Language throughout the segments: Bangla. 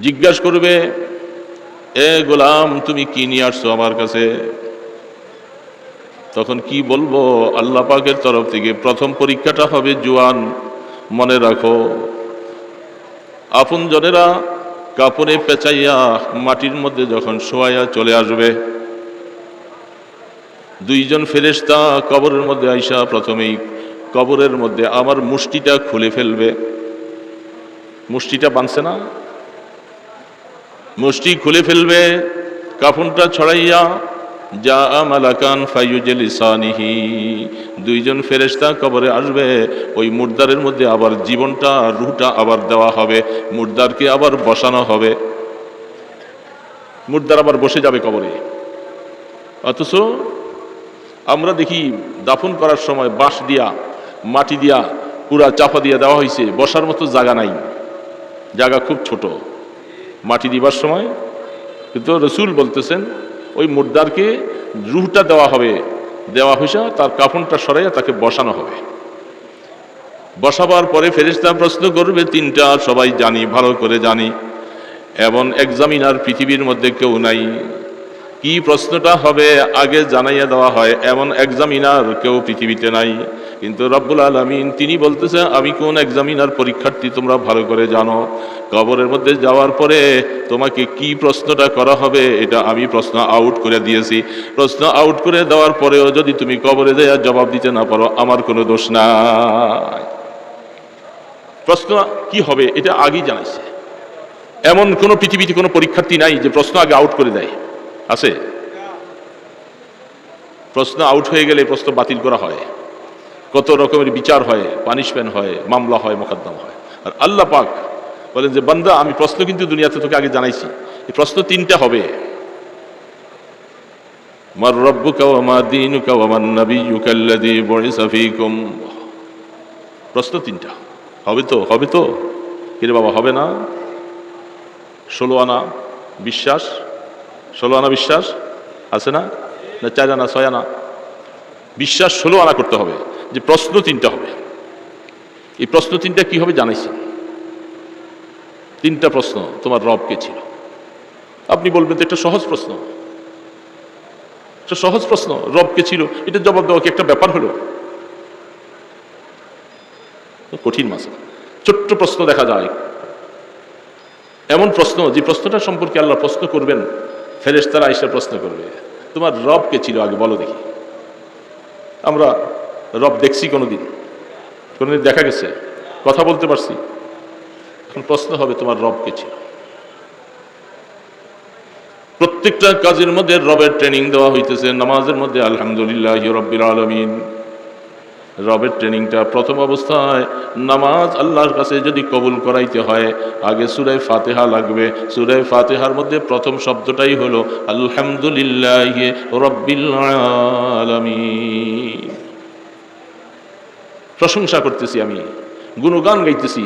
জিজ্ঞাসা করবে, এ গোলাম, তুমি কি নিয়ে আসছো আমার কাছে? তখন কি বলব, আল্লাহ পাকের তরফ থেকে, প্রথম পরীক্ষাটা হবে জোয়ান, মনে রাখো। আপন জনেরা কাপড়ে পেঁচাইয়া মাটির মধ্যে যখন শোয়াইয়া চলে আসবে, দুইজন ফেরেশতা কবরের মধ্যে আইসা প্রথমেই কবরের মধ্যে আমার মুষ্টিটা খুলে ফেলবে। মুষ্টিটা বানছে না? মুষ্টি খুলে ফেলবে, কাফনটা ছড়াইয়া, যা মালাকান ফাইজেলিসানিহি দুইজন ফেরেশতা কবরে আসবে, ওই মুর্দারের মধ্যে আবার জীবনটা, রুহটা আবার দেওয়া হবে, মুর্দারকে আবার বসানো হবে। মুর্দার আবার বসে যাবে কবরে। অথচ আমরা দেখি দাফন করার সময় বাঁশ দিয়া, মাটি দিয়া, পুরা চাপা দিয়া দেওয়া হয়েছে বসার মতো জায়গা নাই। জায়গা খুব ছোট। মাটি দিবার সময়। কিন্তু রসুল বলতেছেন, ওই মুর্দারকে রুহটা দেওয়া হবে, দেওয়া হয়েছে তার কাফনটা সরাইয়া তাকে বসানো হবে। বসাবার পরে ফেরিস্তা প্রশ্ন করবে, তিনটা সবাই জানি, ভালো করে জানি, এবং এক্সামিনার পৃথিবীর মধ্যে কেউ নাই। কি প্রশ্নটা হবে আগে জানাইয়া দেওয়া হয়। এমন এক্সামিনার কেউ পৃথিবীতে নাই। কিন্তু রব্বুল আলমিন তিনি বলতেছে আমি কোন এক্সামিনার পরীক্ষার্থী তোমরা ভালো করে জানো? কবরের মধ্যে যাওয়ার পরে তোমাকে কি প্রশ্নটা করা হবে, এটা আমি প্রশ্ন আউট করে দিয়েছি। প্রশ্ন আউট করে দেওয়ার পরেও যদি তুমি কবরে দেওয়ার জবাব দিতে না পারো, আমার কোনো দোষ নাই। প্রশ্ন কি হবে, এটা আগেই জানাইছে। এমন কোনো পৃথিবীতে কোনো পরীক্ষার্থী নাই যে প্রশ্ন আগে আউট করে দেয়। আছে? প্রশ্ন আউট হয়ে গেলে প্রশ্ন বাতিল করা হয়। কত রকমের বিচার হয় পানিশমেন্ট হয়, মামলা হয়, মোকদ্দমা হয়। আর আল্লাহ পাক বলেন যে, বান্দা, আমি প্রশ্ন কিন্তু দুনিয়াতে তোকে আগে জানাইছি। এই প্রশ্ন তিনটা হবে। মার রব্বুকা ওয়া প্রশ্ন তিনটা। হবে তো হবে তো? কিরে বাবা, হবে না? ষোলো আনা, বিশ্বাস? ষোলো আনা বিশ্বাস? আছে না? না, চার আনা, ছয় আনা? বিশ্বাস ষোলো আনা করতে হবে, যে প্রশ্ন তিনটা হবে। এই প্রশ্ন তিনটা কি হবে জানাইছি? তিনটা প্রশ্ন, তোমার রব কে ছিল? আপনি বলবেন তো একটা সহজ প্রশ্ন। একটা সহজ প্রশ্ন, রব কে ছিল? এটা জবাব দেওয়া কি একটা ব্যাপার হলো? কঠিন মাসা ছোট্ট প্রশ্ন দেখা যায়। এমন প্রশ্ন, যে প্রশ্নটা সম্পর্কে আল্লাহ প্রশ্ন করবেন ফেরেশতারা এসে প্রশ্ন করবে, তোমার রব কে ছিল আগে? বলো দেখি। আমরা রব দেখছি কোনোদিন। কোনোদিন দেখা গেছে? কথা বলতে পারছি? এখন প্রশ্ন হবে, তোমার রব কে ছিল? প্রত্যেকটা কাজের মধ্যে রবের ট্রেনিং দেওয়া হইতেছে। নামাজের মধ্যে আলহামদুলিল্লাহ রব্বিল আলমিন। রবের ট্রেনিংটা প্রথম অবস্থায় নামাজ আল্লাহর কাছে যদি কবুল করাইতে হয়, আগে সুরায় ফাতেহা লাগবে। সুরায় ফাতেহার মধ্যে প্রথম শব্দটাই হলো, আলহামদুলিল্লাহ রব্বিল প্রশংসা করতেছি আমি, গুণগান গাইতেছি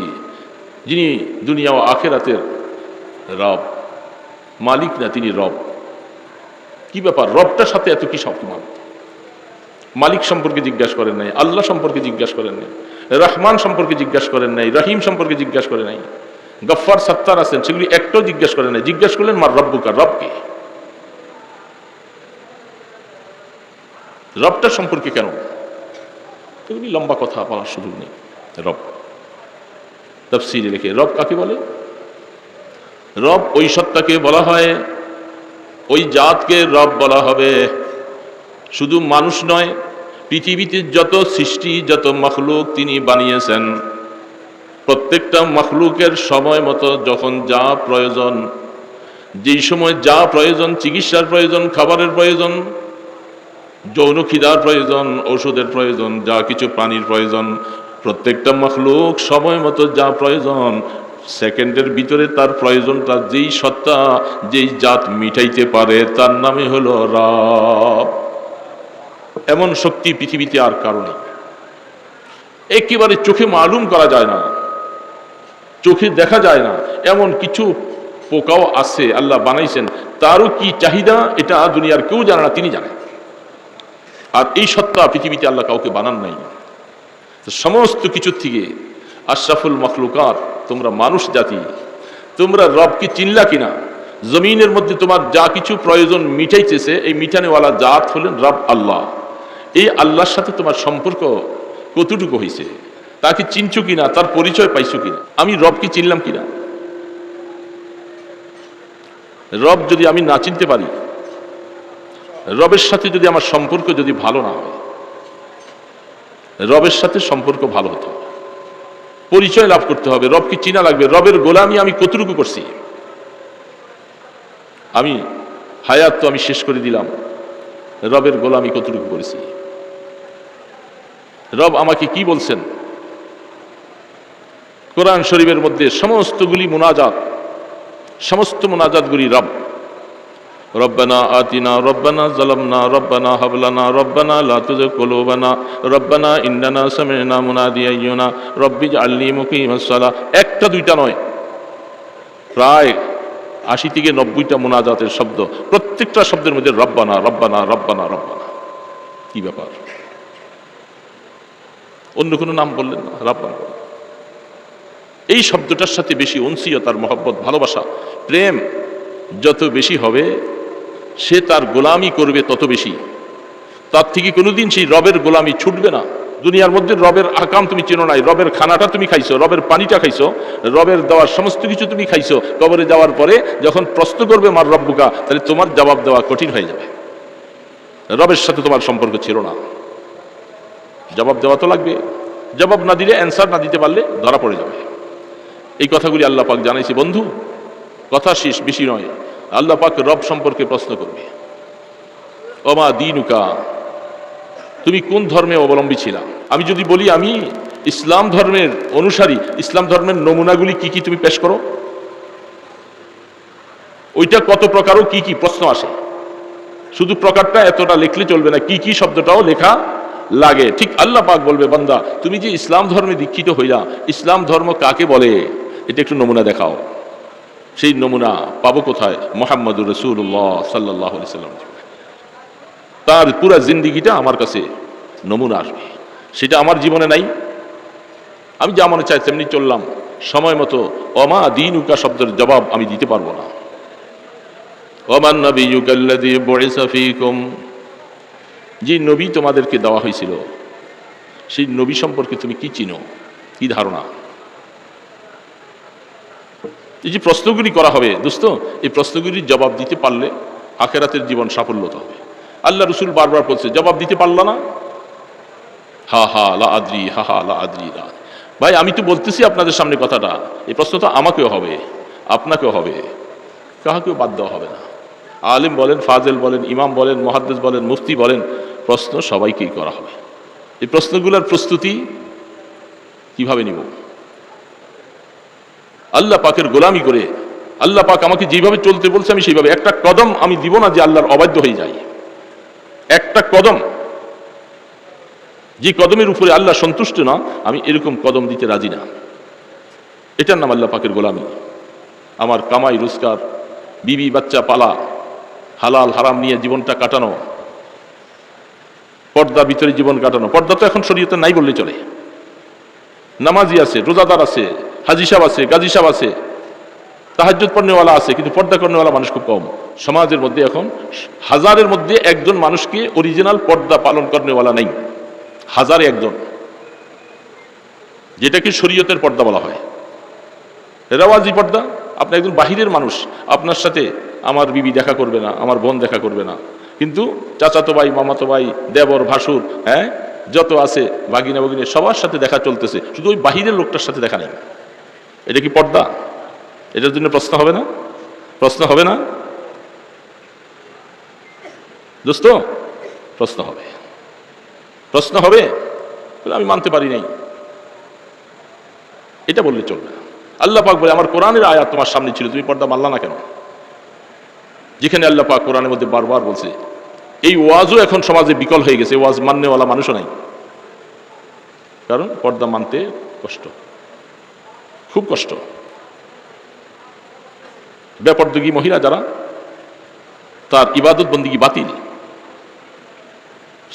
যিনি দুনিয়া ও আখেরাতের রব, মালিক না তিনি রব। কি ব্যাপার? রবটার সাথে এত কি সম্মান? মালিক সম্পর্কে জিজ্ঞাসা করেন নাই, আল্লাহ সম্পর্কে জিজ্ঞাসা করেন নাই, রহমান সম্পর্কে জিজ্ঞাসা করেন নাই, রহিম সম্পর্কে জিজ্ঞাসা করেন নাই, গফ্ফার সত্তার আছেন, সেগুলি একটাও জিজ্ঞাসা করেন নাই। জিজ্ঞাসা করলেন, মার রব্বুকার রবকে রবটা সম্পর্কে কেন? এগুলি লম্বা কথা বলার সুযোগ নেই। রব, তফসিরে লিখে, রব কাকে বলে? রব ওই সত্তাকে বলা হয়, ওই জাতকে রব বলা হবে। শুধু মানুষ নয়, পৃথিবীতে যত সৃষ্টি, যত মখলুক তিনি বানিয়েছেন। প্রত্যেকটা মখলুকের সময় মতো যখন যা প্রয়োজন যেই সময় যা প্রয়োজন, চিকিৎসার প্রয়োজন, খাবারের প্রয়োজন, যৌন খিদার প্রয়োজন ওষুধের প্রয়োজন, যা কিছু পানির প্রয়োজন, প্রত্যেকটা মখলুক সময় মতো যা প্রয়োজন, সেকেন্ডের ভিতরে তার প্রয়োজনটা যেই সত্তা, যেই জাত মিটাইতে পারে, তার নামে হলো রব। এমন শক্তি পৃথিবীতে আর কারণে একেবারে চোখে মালুম করা যায় না। চোখে দেখা যায় না। এমন কিছু পোকাও আছে, আল্লাহ বানাইছেন। তারও কি চাহিদা, এটা দুনিয়ার কেউ জানে না, তিনি জানেন আর এই সত্তা পৃথিবীতে আল্লাহ কাউকে বানান নাই। সমস্ত কিছুর থেকে আশরাফুল মখলুকাত, তোমরা মানুষ জাতি, তোমরা রবকে চিনলা কিনা? জমিনের মধ্যে তোমার যা কিছু প্রয়োজন মিটাইতেছে, এই মিটানেওয়ালা জাত হলেন রব আল্লাহ। এই আল্লাহর সাথে তোমার সম্পর্ক কতটুকু হয়েছে তাকে চিনছো কিনা? তার পরিচয় পাইছো কিনা? আমি রবকে চিনলাম কিনা? রব যদি আমি না চিনতে পারি, রবের সাথে যদি আমার সম্পর্ক যদি ভালো না হয়, রবের সাথে সম্পর্ক ভালো হতে। হবে পরিচয় লাভ করতে হবে, রবকে চিনা লাগবে। রবের গোলামি আমি কতটুকু করছি? আমি হায়াত তো আমি শেষ করে দিলাম। রবের গোলামি কতটুকু করেছি? রব আমাকে কি বলছেন? কোরআন শরীফের মধ্যে সমস্তগুলি মোনাজাত, সমস্ত মোনাজাতগুলি রব। রব্বানা আতিনা, রব্বানা জালামনা, রব্বানা হাবলানা, রব্বানা লাতুজ কুলুবানা, রব্বানা ইন্নানা সামি'না মুনাদিয়া ইয়ুনা রব্বি জাআলনি মুকিমাস সালাহ একটা দুইটা নয়, প্রায় আশি থেকে নব্বইটা মোনাজাতের শব্দ। প্রত্যেকটা শব্দের মধ্যে রব্বানা রব্বানা রব্বানা রব্বানা। কি ব্যাপার? অন্য কোনো নাম বললেন না রব্বানা। এই শব্দটার সাথে বেশি অনসিয়তার মহব্বত, ভালোবাসা, প্রেম যত বেশি হবে, সে তার গোলামি করবে তত বেশি। তার থেকে কোনোদিন সেই রবের গোলামি ছুটবে না। দুনিয়ার মধ্যে রবের আকাম তুমি চেনো নাই, রবের খানাটা তুমি খাইছো, রবের পানিটা খাইছো, রবের দেওয়ার সমস্ত কিছু তুমি খাইছো। কবরে যাওয়ার পরে যখন প্রশ্ন করবে, মার রব্বুকা, তাহলে তোমার জবাব দেওয়া কঠিন হয়ে যাবে। রবের সাথে তোমার সম্পর্ক ছিল না। জবাব দেওয়া তো লাগবে। জবাব না দিলে অ্যান্সার না দিতে পারলে ধরা পড়ে যাবে। এই কথাগুলি আল্লাহ পাক জানাইছি, বন্ধু, কথা শেষ, বেশি নয়। আল্লাহ পাক রব সম্পর্কে প্রশ্ন করবে। ওমা দিনুকা, তুমি কোন ধর্মে অবলম্বী ছিলা? আমি যদি বলি, আমি ইসলাম ধর্মের অনুসারী, ইসলাম ধর্মের নমুনাগুলি কি কি তুমি পেশ করো? ওইটা কত প্রকারও কি কি প্রশ্ন আসে? শুধু প্রকারটা এতটা লিখলে চলবে না, কি কি শব্দটাও লেখা লাগে। ঠিক আল্লাহ পাক বলবে, বান্দা, তুমি যে ইসলাম ধর্মে দীক্ষিত হইলা, ইসলাম ধর্ম কাকে বলে? এটা একটু নমুনা দেখাও। সেই নমুনা পাবো কোথায়? মোহাম্মদুর রসুল্লাহ সাল্লাহ সাল্লাম। তার পুরা জিন্দিগিটা আমার কাছে নমুনা আসবে। সেটা আমার জীবনে নাই। আমি যা মনে চাই তেমনি চললাম। সময় মতো অমা দিন উকা শব্দের জবাব আমি দিতে পারব না। ওমান নবী ইউকাল্লাদি বয়সা ফিকুম যে নবী তোমাদেরকে দেওয়া হয়েছিল, সেই নবী সম্পর্কে তুমি কি চিনো? কি ধারণা? এই যে প্রশ্নগুলি করা হবে, দোস্ত, এই প্রশ্নগুলির জবাব দিতে পারলে আখেরাতের জীবন সাফল্যতা হবে। আল্লাহ রসুল বারবার বলছে, জবাব দিতে পারল না? হা হা, লা আদ্রি, হা হা, লা আদ্রি, লা ভাই, আমি তো বলতেছি আপনাদের সামনে কথাটা, এই প্রশ্ন তো আমাকেও হবে, আপনাকেও হবে, কাহাকেও বাদ দেওয়া হবে না। আলিম বলেন, ফাজেল বলেন, ইমাম বলেন, মহাদ্দেস বলেন, মুফতি বলেন প্রশ্ন সবাইকেই করা হবে। এই প্রশ্নগুলোর প্রস্তুতি কীভাবে নিব? আল্লাহ পাকের গোলামি করে, আল্লাহ পাক আমাকে যেভাবে চলতে বলছে আমি সেইভাবে। একটা কদম আমি দিব না যে আল্লাহর অবাধ্য হয়ে যাই। একটা কদম। যে কদমের উপরে আল্লাহ সন্তুষ্ট না, আমি এরকম কদম দিতে রাজি না। এটার নাম আল্লাহ পাকের গোলামি। আমার কামাই, রোজগার, বিবি, বাচ্চা পালা, হালাল, হারাম নিয়ে জীবনটা কাটানো পর্দার ভিতরে জীবন কাটানো। পর্দা তো এখন শরীয়তে নাই বললে চলে। নামাজি আছে, রোজাদার আছে, হাজি সাহেব আছে, গাজী সাহেব আছে, তাহাজ্জুদ পণ্যওয়ালা আছে, কিন্তু পর্দা কর্ণওয়ালা মানুষ খুব কম। সমাজের মধ্যে এখন হাজারের মধ্যে একজন মানুষকে অরিজিনাল পর্দা পালন কর্ণওয়ালা নেই। হাজারে একজন। যেটাকে শরীয়তের পর্দা বলা হয়। রেওয়াজি পর্দা, আপনি একজন বাহিরের মানুষ, আপনার সাথে আমার বিবি দেখা করবে না, আমার বোন দেখা করবে না। কিন্তু চাচাতো ভাই মামাতো ভাই দেবর, ভাসুর হ্যাঁ যত আছে বাগিনা বাগিনে সবার সাথে দেখা চলতেছে। শুধু ওই বাহিরের লোকটার সাথে দেখা নেই। এটা কি পর্দা? এটার জন্য প্রশ্ন হবে না? প্রশ্ন হবে না? দোস্ত, প্রশ্ন হবে। প্রশ্ন হবে? আমি মানতে পারি নাই। এটা বললে চলবে আল্লাহ পাক বলে, আমার কোরআনের আয়াত তোমার সামনে ছিল, তুমি পর্দা মানলা না কেন? যেখানে আল্লাহ পাক কোরআনের মধ্যে বারবার বলছে এই ওয়াজও এখন সমাজে বিকল হয়ে গেছে ওয়াজ মাননেওয়ালা মানুষও নাই। কারণ পর্দা মানতে কষ্ট, খুব কষ্ট। ব্যাপারদোগী মহিলা যারা, তার ইবাদত বন্দিগি বাতিল।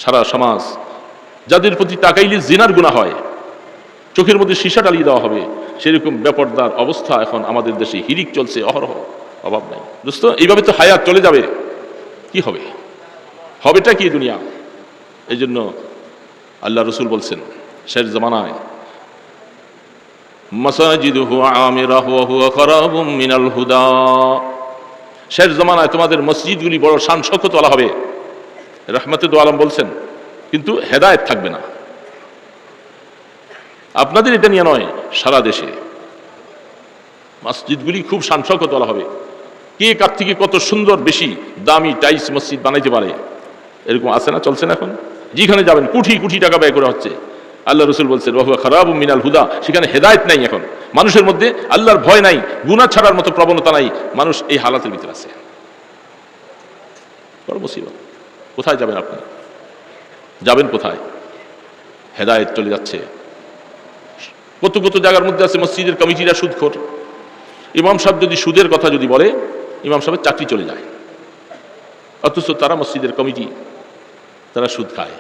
সারা সমাজ, যাদের প্রতি তাকাইলে জিনার গুণা হয়, চোখের মধ্যে সীসা ডালিয়ে দেওয়া হবে, সেরকম বেপরদার অবস্থা এখন আমাদের দেশে হিরিক চলছে, অহরহ, অভাব নাই। দোস্ত, এইভাবে তো হায়াত চলে যাবে, কি হবে? হবেটা কি দুনিয়া? এই জন্য আল্লাহ রসুল বলছেন, শেষ জমানায় খারাবুম মিনাল হুদা। শেষ জমানায় তোমাদের মসজিদগুলি বড় শান তোলা হবে। রহমতে দো আলম বলছেন, কিন্তু হেদায়েত থাকবে না। আপনাদের এটা নিয়ে নয়, সারা দেশে মসজিদগুলি খুব শানসক তোলা হবে। কে কার থেকে কত সুন্দর, বেশি দামি টাইস মসজিদ বানাইতে পারে? এরকম আছে না, চলছে না এখন? যেখানে যাবেন, কোটি কুঠি টাকা ব্যয় করা হচ্ছে। আল্লাহ রসুল বলছেন রহুয়া খারাপ মিনাল হুদা সেখানে হেদায়েত নাই এখন। মানুষের মধ্যে আল্লাহর ভয় নাই গুণা ছাড়ার মতো প্রবণতা নাই। মানুষ এই হালাতের ভিতরে আছে। কোথায় যাবেন আপনি? যাবেন কোথায়? হেদায়েত চলে যাচ্ছে। কত কত জায়গার মধ্যে আছে মসজিদের কমিটিরা সুদখোর। ইমাম সাহেব যদি সুদের কথা যদি বলে, ইমাম সাহেবের চাকরি চলে যায়। অথচ তারা মসজিদের কমিটি। তারা সুদ খায়।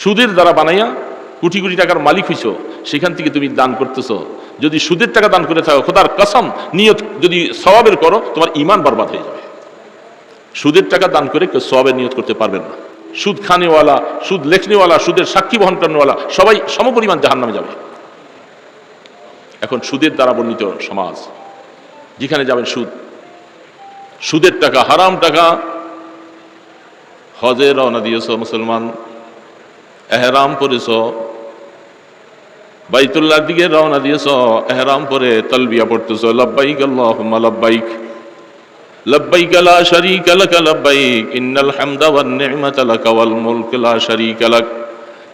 সুদের দ্বারা বানাইয়া কোটি কোটি টাকার মালিক হইছ, সেখান থেকে তুমি দান করতেছ। যদি সুদের টাকা দান করে থাকো, খোদার কসম, নিয়ত যদি সবাবের করো, তোমার ইমান বরবাদ হয়ে যাবে। সুদের টাকা দান করে কেউ সবাবের নিয়ত করতে পারবেন না। সুদ খানেওয়ালা সুদ লেখনেওয়ালা, সুদের সাক্ষী বহন করানোওয়ালা, সবাই সমপরিমাণ জাহান নামে যাবে। এখন সুদের দ্বারা বর্ণিত সমাজ, যেখানে যাবেন সুদ। সুদের টাকা, হারাম টাকা হজে রওনা দিয়েছ মুসলমান? এহরাম পরেছ? বাইতুল্লাহর দিকে রওনা দিয়েছ? এহরাম পরে তলবিয়া পড়তেছ? লব্বাইক আল্লাহুম্মা লব্বাইক। লব্বাইক লা শারীকা লাক, লব্বাইক। ইন্নাল হামদা ওয়ান নি'মাতা লাক ওয়াল মুলক, লা শারীকা লাক।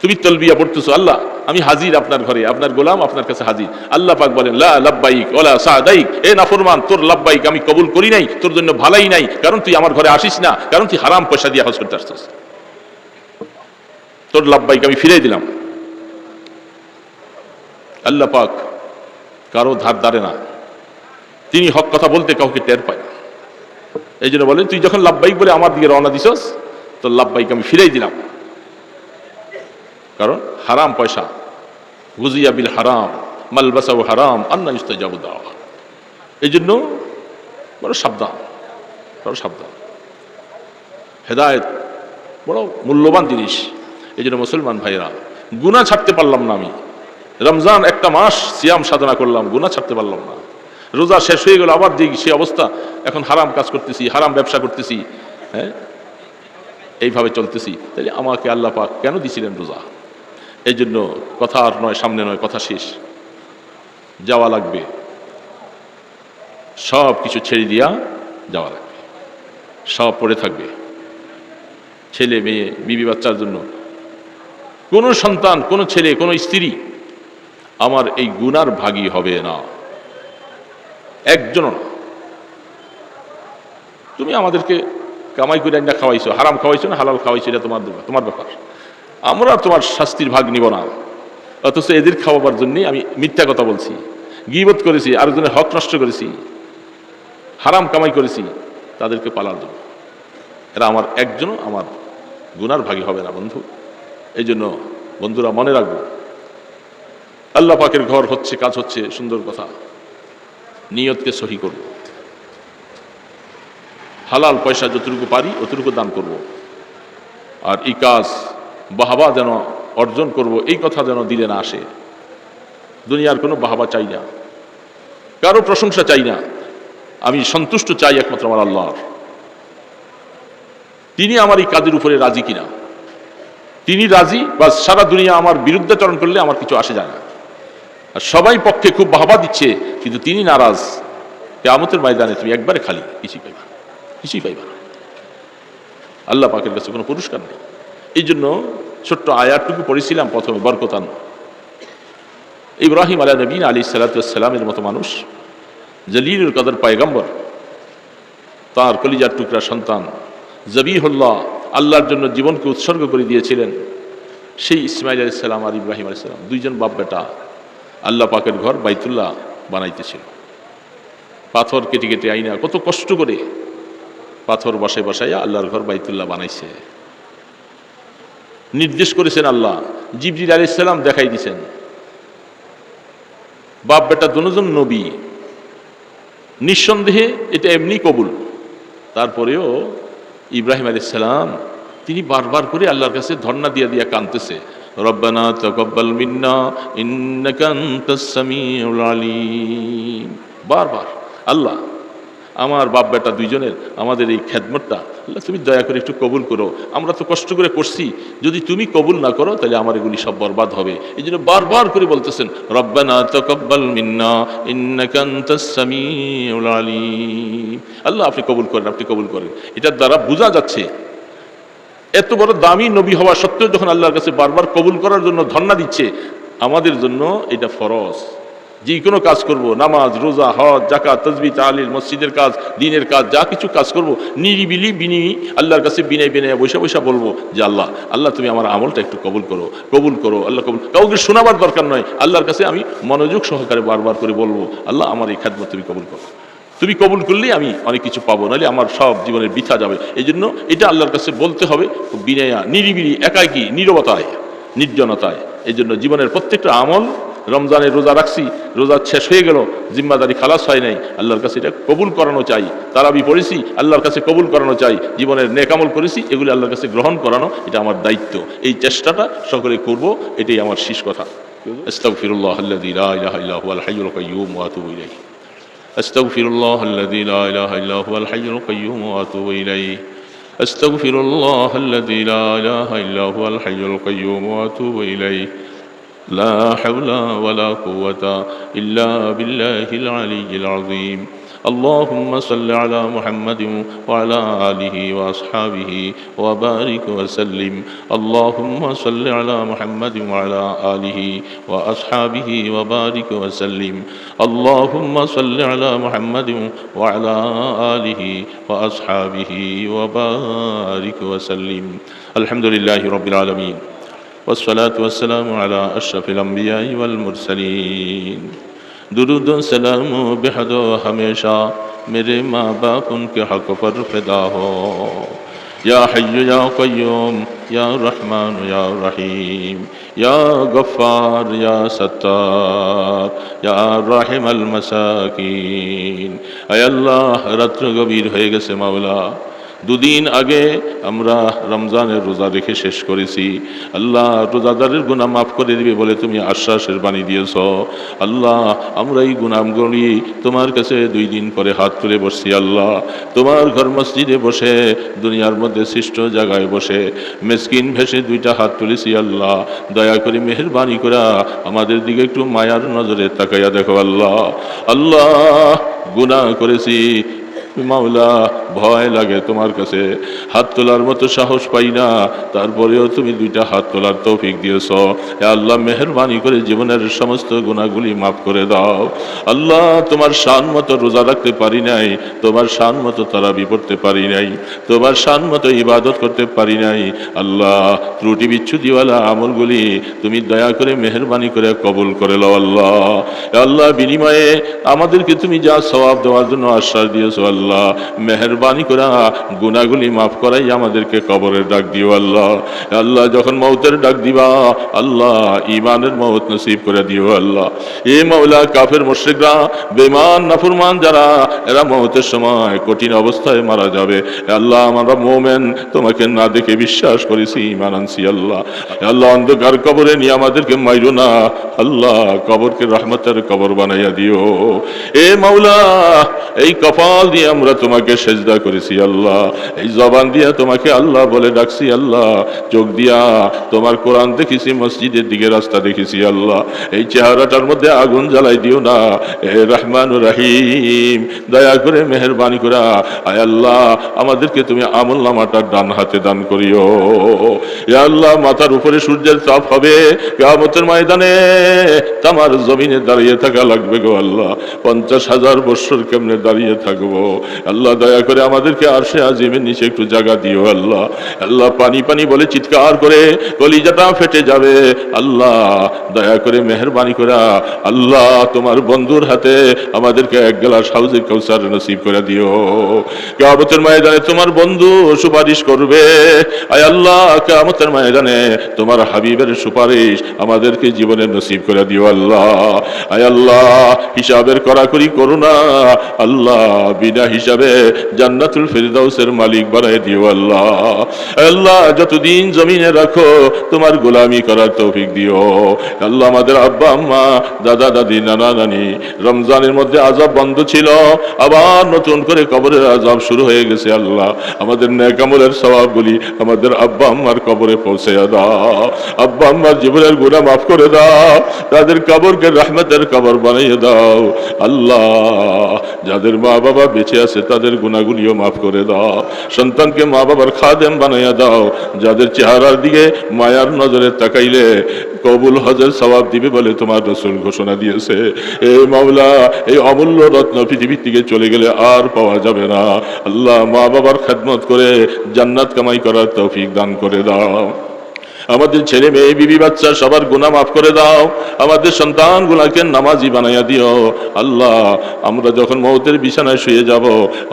তুমি তলবিয়া পড়তেছো, আল্লাহ, আমি হাজির আপনার ঘরে, আপনার গোলাম আপনার কাছে হাজির। আল্লাহ পাক বলেন, লা লাব্বাইক ওলা সাদাইক। এ নাফরমান, তোর লাব্বাইক আমি কবুল করি নাই, তোর জন্য ভালাই নাই, কারণ তুই আমার ঘরে আসিস না, কারণ তুই হারাম পয়সা দিয়ে হজ করতে আসছিস। তোর লাব্বাইক আমি ফিরে দিলাম। আল্লাহ পাক কারও ধার ধারে না। তিনি হক কথা বলতে কাউকে টের পায় না। এই জন্য বলেন, তুই যখন লাভবাইক বলে আমার দিকে রওনা দিছস, তোর লাভবাইক আমি ফিরেই দিলাম। কারণ হারাম পয়সা। গুজিয়া বিল হারাম মালবাসাউ হারাম, আন্না ইস্তাজাবু দাওয়া। এই জন্য বড় সাবধান বড় সাবধান। হেদায়েত বড় মূল্যবান জিনিস। এই জন্য মুসলমান ভাইরা গুণা ছাড়তে পারলাম না আমি। রমজান একটা মাস সিয়াম সাধনা করলাম গুণা ছাড়তে পারলাম না। রোজা শেষ হয়ে গেল, আবার দেখি সে অবস্থা। এখন হারাম কাজ করতেছি, হারাম ব্যবসা করতেছি হ্যাঁ? এইভাবে চলতেছি। তাহলে আমাকে আল্লাহ পাক কেন দিছিলেন রোজা? এই জন্য কথা আর নয়, সামনে নয়, কথা শেষ। যাওয়া লাগবে। সব কিছু ছেড়ে দিয়া যাওয়া লাগবে। সব পড়ে থাকবে। ছেলে, মেয়ে, বিবি বাচ্চার জন্য। কোনো সন্তান, কোনো ছেলে, কোনো স্ত্রী আমার এই গুনার ভাগী হবে না। একজনও না। তুমি আমাদেরকে কামাই করে না খাওয়াইছো, হারাম খাওয়াইছো না হালাল খাওয়াইছো, এটা তোমার তোমার ব্যাপার। আমরা তোমার শাস্তির ভাগ নিব না। অথচ এদের খাওয়াবার জন্যে আমি মিথ্যা কথা বলছি। গিবত করেছি, আরেকজনের হক নষ্ট করেছি। হারাম কামাই করেছি, তাদেরকে পালার জন্য। এরা আমার একজনও আমার গুনার ভাগী হবে না, বন্ধু। এই জন্য বন্ধুরা, মনে রাখব, আল্লাহ পাকের ঘর হচ্ছে, কাজ হচ্ছে, সুন্দর কথা। নিয়তকে সহি করব। হালাল পয়সা যতটুকু পারি, অতটুকু দান করব। আর এই কাজ বাহাবা যেন অর্জন করব, এই কথা যেন দিলে না আসে। দুনিয়ার কোনো বাহাবা চাই না। কারও প্রশংসা চাই না। আমি সন্তুষ্ট চাই একমাত্র আমার আল্লাহর। তিনি আমার এই কাজের উপরে রাজি কিনা? তিনি রাজি? বা সারা দুনিয়া আমার বিরুদ্ধাচরণ করলে আমার কিছু আসে যায় না। আর সবাই পক্ষে খুব বাহবা দিচ্ছে, কিন্তু তিনি নারাজ। কেয়ামতের ময়দানে তুমি একবারে খালি, কিছুই পাইবা কিছুই পাইবা আল্লাহ পাকের কাছে কোনো পুরস্কার নেই। এই জন্য ছোট্ট আয়াতটুকু পড়েছিলাম প্রথমে, বরকতান। ইব্রাহিম আলা নবীন আলী সালাতামের মতো মানুষ, জলিলুল কদর পায়গম্বর, তার কলিজার টুকরা সন্তান, জবিহুল্লাহ, আল্লাহর জন্য জীবনকে উৎসর্গ করে দিয়েছিলেন, সেই ইসমাইল আলাইসাল্লাম আর ইব্রাহিম আলাইসাল্লাম দুইজন বাপ বেটা আল্লাহ পাকের ঘর বাইতুল্লাহ বানাইতেছিল। পাথর কেটে কেটে আইনা কত কষ্ট করে পাথর বসায় বসাইয়া আল্লাহর ঘর বাইতুল্লাহ বানাইছে। নির্দেশ করেছেন আল্লাহ। জিবজির আলি আলাইসাল্লাম দেখাই দিছেন। বাপ বেটা দুজন নবী। নিঃসন্দেহে এটা এমনি কবুল। তারপরেও ইব্রাহিম আলাইসালাম তিনি বারবার করে আল্লাহর কাছে ধর্ণা দিয়া দিয়া কানতেছে রব্বানা তকব্বাল মিন্না, ইন্নাকা আনতাস সামিউল আলিম। বারবার। আল্লাহ আমার বাপ বেটা দুইজনের, আমাদের এই খেদমতটা, আল্লাহ তুমি দয়া করে একটু কবুল করো। আমরা তো কষ্ট করে করছি যদি তুমি কবুল না করো, তাহলে আমার এগুলি সব বরবাদ হবে। এই জন্য বারবার করে বলতেছেন, রব্বানা তকব্বাল মিন্না, ইন্নাকা আনতাস সামিউল আলিম। আল্লাহ, আপনি কবুল করেন, আপনি কবুল করেন। এটার দ্বারা বোঝা যাচ্ছে, এত বড় দামি নবী হওয়া সত্ত্বেও যখন আল্লাহর কাছে বারবার কবুল করার জন্য ধর্ণা দিচ্ছে, আমাদের জন্য এটা ফরজ। যে কোনো কাজ করব, নামাজ, রোজা, হজ জাকাত তসবি তালিল, মসজিদের কাজ, দিনের কাজ, যা কিছু কাজ করব, নিরিবিলি বিনি আল্লাহর কাছে বিনয় বিনয় বৈশা বৈশা বলব যে আল্লাহ আল্লাহ তুমি আমার আমলটা একটু কবুল করো কবুল করো, আল্লাহ কবুল, কাউকে শোনাবার দরকার নয়, আল্লাহর কাছে আমি মনোযোগ সহকারে বারবার করে বলব, আল্লাহ আমার এই খাদ্য তুমি কবুল করো। তুমি কবুল করলেই আমি অনেক কিছু পাবো, নাহলে আমার সব জীবনের বৃথা যাবে। এই জন্য এটা আল্লাহর কাছে বলতে হবে, বিনয়া, নিরিবিলি, একাকি, নীরবতায়, নির্জনতায়। এই জন্য জীবনের প্রত্যেকটা আমল রমজানের রোজা রাখছি রোজা শেষ হয়ে গেল জিম্মাদারি খালাস হয় নাই আল্লাহর কাছে এটা কবুল করানো চাই তারাবি পড়েছি আল্লাহর কাছে কবুল করানো চাই জীবনের নেকামল করেছি এগুলি আল্লাহর কাছে গ্রহণ করানো এটা আমার দায়িত্ব এই চেষ্টাটা সকলে করব এটাই আমার শেষ কথা আস্তাগফিরুল্লাহ আল্লাযী লা ইলাহা ইল্লা হুয়াল হাইয়ুল কাইয়্যুম ওয়া আতুবু ইলাইহি أستغفر الله الذي لا إله إلا هو الحي القيوم وأتوب إليه أستغفر الله الذي لا إله إلا هو الحي القيوم وأتوب إليه لا حول ولا قوة إلا بالله العلي العظيم. اللهم صل على محمد وعلى آله وأصحابه وبارك وسلم. اللهم صل على محمد وعلى آله وأصحابه وبارك وسلم. اللهم صل على محمد وعلى آله وأصحابه وبارك وسلم. الحمد لله رب العالمين. والصلاة والسلام على أشرف الأنبياء والمرسلين. درود و و بحد و ہمیشہ میرے ماں باپ ان کے حق پر فدا ہو۔ یا حی یا قیوم، یا رحمان یا رحیم، یا غفار یا ستار، یا رحم المساکین۔ اے اللہ رتر گبیر ہے گسے مولا দুদিন আগে আমরা রমজানের রোজা রেখে শেষ করেছি। আল্লাহ রোজাদারের গুনাহ মাফ করে দিবে বলে তুমি আশ্বাসের বাণী দিয়েছ। আল্লাহ, আমরা এই গুনামগুলি তোমার কাছে দুই দিন পরে হাত তুলে বসছি আল্লাহ। তোমার ঘর মসজিদে বসে, দুনিয়ার মধ্যে সৃষ্ট জায়গায় বসে, মেসকিন ভেসে দুইটা হাত তুলেছি আল্লাহ। দয়া করে মেহরবানি করা আমাদের দিকে একটু মায়ার নজরে তাকাইয়া দেখো আল্লাহ। আল্লাহ, গুনাহ করেছি। মাওলা ভয় লাগে তোমার কাছে। হাত তোলার মতো সাহস পাই না। তারপরেও তুমি দুইটা হাত তোলার তৌফিক দিয়েছ। আল্লাহ, মেহরবানি করে জীবনের সমস্ত গুণাগুলি মাফ করে দাও। আল্লাহ, তোমার শান মতো রোজা রাখতে পারি নাই। তোমার শান মতো তারাবি পড়তে পারি নাই। তোমার শান মতো ইবাদত করতে পারি নাই। আল্লাহ, ত্রুটি বিচ্ছুতিওয়ালা আমলগুলি তুমি দয়া করে মেহরবানি করে কবুল করে লও আল্লাহ। আল্লাহ, বিনিময়ে আমাদেরকে তুমি যা সওয়াব দেওয়ার জন্য আশ্বাস দিয়েছ আল্লাহ। মেহরবানি করে গুনাগুলি মাফ করাই আমাদেরকে কবরের ডাক দিও আল্লাহ। আল্লাহ যখন মৌতের ডাক দিবা, আল্লাহ ইমানের মৌত নসিব করে দিও আল্লাহ। এ মাওলা কাফের মুশরিকরা বেমান নাফরমান যারা, এরা মৌতের সময় কঠিন অবস্থায় মারা যাবে। আল্লাহ, আমরা মোমেন, তোমাকে না দেখে বিশ্বাস করেছি ইমান আনছি আল্লাহ। আল্লাহ, অন্ধকার কবরে নিয়ে আমাদেরকে মাইরো না। আল্লাহ, কবরকে রহমতের কবর বানাইয়া দিও। এ মাওলা, এই কপাল দিয়ে আমরা তোমাকে সেজদা করেছি, আল্লাহ, এই জবান দিয়া তোমাকে আল্লাহ বলে ডাকছি, আল্লাহ, চোখ দিয়া তোমার কোরআন দেখেছি, মসজিদের দিকে রাস্তা দেখেছি, আল্লাহ, এই চেহারাটার মধ্যে আগুন জ্বালাই দিও না, এ রহমান রাহিম, দয়া করে মেহরবানি করা, আয় আল্লাহ, আমাদেরকে তুমি আমল নামাটার ডান হাতে দান করিও এ আল্লাহ, মাথার উপরে সূর্যের তাপ হবে, কেয়ামতের ময়দানে তোমার জমিনে দাঁড়িয়ে থাকা লাগবে গো আল্লাহ, পঞ্চাশ হাজার বৎসর কেমনে দাঁড়িয়ে থাকব, আল্লাহ, দয়া করে আমাদেরকে আর সে আজিমের নিচে একটু জায়গা দিও আল্লাহ। আল্লাহ পানি পানি বলে চিৎকার করে কলিজাটা ফেটে যাবে। আল্লাহ, দয়া করে মেহরবানি করা। আল্লাহ, তোমার বন্ধুর হাতে আমাদেরকে এক গ্লাস হাউজে কৌসার নসিব করে দিও। কেমতের ময়দানে তোমার বন্ধু সুপারিশ করবে। আয় আল্লাহ কেমতের ময়দানে তোমার হাবিবের সুপারিশ আমাদেরকে জীবনে নসিব করে দিও আল্লাহ। আয় আল্লাহ, হিসাবের করাকরি করো না। আল্লাহ, বিনা হিসাবে জান্নাতুল ফেরদাউসের মালিক বানাই দিও আল্লাহ। আল্লাহ, যতদিন জমিনে রাখো, তোমার গোলামি করার তৌফিক দিও। আল্লাহ, আমাদের আব্বা, আম্মা, দাদা, দাদি, নানা, নানি, রমজানের মধ্যে আজাব বন্ধ ছিল। আবার নতুন করে কবরের আজাব শুরু হয়ে গেছে আল্লাহ। আমাদের ন্যাকামলের স্বভাবগুলি আমাদের আব্বা, আম্মার কবরে পৌঁছে দাও। আব্বা, আম্মার জীবনের গুণা মাফ করে দাও। তাদের কবরকে রহমতের কবর বানিয়ে দাও। আল্লাহ, যাদের মা বাবা বেঁচে আছে, তাদের গুণাগুলিও মাফ করে দাও। সন্তানকে মা বাবার খাদেম বানাইয়া দাও। যাদের চেহারার দিকে মায়ার নজরে তাকাইলে কবুল হজের সবাব দিবে বলে তোমার রসুল ঘোষণা দিয়েছে। এই মামলা এই অমূল্য রত্ন পৃথিবীর থেকে চলে গেলে আর পাওয়া যাবে না। আল্লাহ মা বাবার খেদমত করে জান্নাত কামাই করার তৌফিক দান করে দাও। আমাদের ছেলে মেয়ে, বিবি বাচ্চা, সবার গুনাহ মাফ করে দাও। আমাদের সন্তান গুলাকে নামাজি বানাইয়া দিও। আল্লাহ, আমরা যখন মৌতের বিছানায় শুয়ে যাব,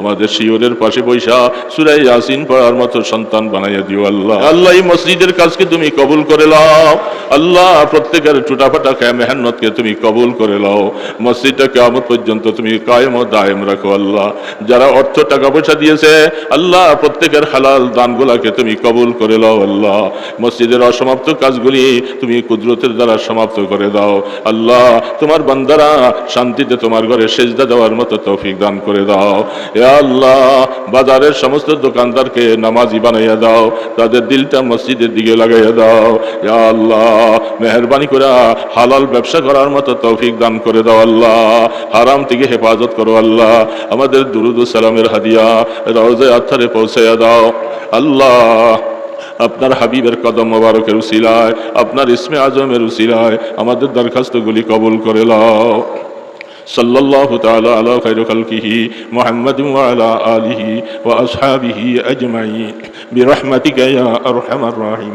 আমাদের শিওরের পাশে বৈশা সুরাই ইয়াসিন পড়ার মতো সন্তান বানাইয়া দিও আল্লাহ। আল্লাহ, এই মসজিদের কাজকে তুমি কবুল করে লাও আল্লাহ, প্রত্যেকের টুটাফাটা খায় মেহান্নতকে তুমি কবুল করে লাও মসজিদটা কেমন পর্যন্ত তুমি কায়েম ও দায়েম রাখো আল্লাহ। যারা অর্থ টাকা পয়সা দিয়েছে, আল্লাহ, প্রত্যেকের হালাল দানগুলাকে তুমি কবুল করে লাও আল্লাহ। মসজিদের অসমাপ্ত কাজগুলি তুমি কুদরতের দ্বারা সমাপ্ত করে দাও। আল্লাহ, তোমার বান্দারা শান্তিতে তোমার ঘরে সেজদা দেওয়ার মতো তৌফিক দান করে দাও। এ আল্লাহ, বাজারের সমস্ত দোকানদারকে নামাজি বানাইয়া দাও, তাদের দিলটা মসজিদের দিকে লাগাইয়া দাও। এ আল্লাহ, মেহরবানি করে হালাল ব্যবসা করার মতো তৌফিক দান করে দাও আল্লাহ। হারাম থেকে হেফাজত করো আল্লাহ। আমাদের দুরুদ সালামের হাদিয়া রওজে আত্মারে পৌঁছাইয়া দাও। আল্লাহ আপনার হাবিবের কদম মোবারকের উসিলায়, আপনার ইসমে আজমের উসিলায় আমাদের দরখাস্তগুলি কবুল করে লাও সাল্লাল্লাহু তাআলা আলা খালকিহি মোহাম্মদ আলিহি ওয়া আসহাবিহি ইয়া আরহামার রাহিমিন।